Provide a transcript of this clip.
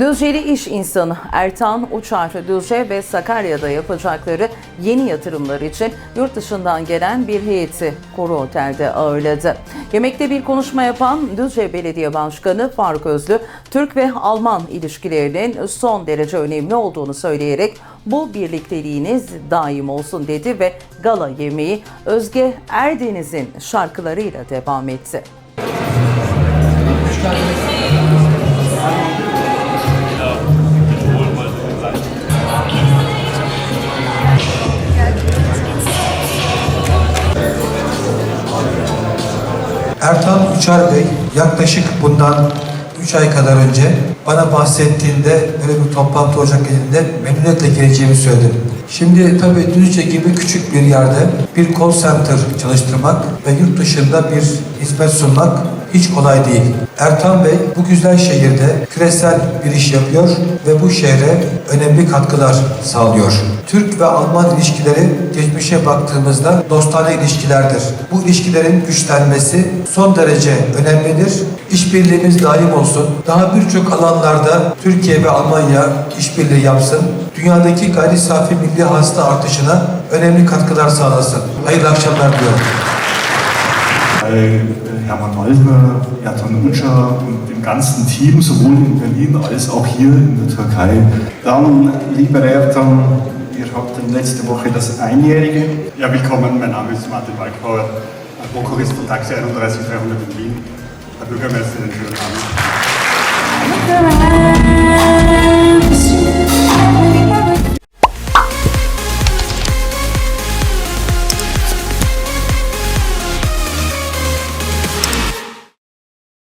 Düzceli iş insanı Ertan Uçar, Düzce ve Sakarya'da yapacakları yeni yatırımlar için yurt dışından gelen bir heyeti Koru Otel'de ağırladı. Yemekte bir konuşma yapan Düzce Belediye Başkanı Faruk Özlü, Türk ve Alman ilişkilerinin son derece önemli olduğunu söyleyerek bu birlikteliğiniz daim olsun dedi ve gala yemeği Özge Erdeniz'in şarkılarıyla devam etti. Ertan Uçar Bey yaklaşık bundan 3 ay kadar önce bana bahsettiğinde böyle bir toplantı olacak dediğinde memnuniyetle geleceğimi söyledim. Şimdi tabii Düzce gibi küçük bir yerde bir call center çalıştırmak ve yurt dışında bir hizmet sunmak hiç kolay değil. Ertan Bey bu güzel şehirde küresel bir iş yapıyor ve bu şehre önemli katkılar sağlıyor. Türk ve Alman ilişkileri geçmişe baktığımızda dostane ilişkilerdir. Bu ilişkilerin güçlenmesi son derece önemlidir. İşbirliğimiz daim olsun. Daha birçok alanlarda Türkiye ve Almanya işbirliği yapsın. Dünyadaki gayri safi milli hasıla artışına önemli katkılar sağlasın. Hayırlı akşamlar diliyorum. bei Hermann Waldner, Ertan Unscher und dem ganzen Team, sowohl in Berlin als auch hier in der Türkei. Dann, lieber Ertan, ihr habt in letzter Woche das Einjährige. Ja, willkommen, mein Name ist Martin Walkbauer, Prokurist von Taxi 31300 in Wien, der Bürgermeisterin für den Abend.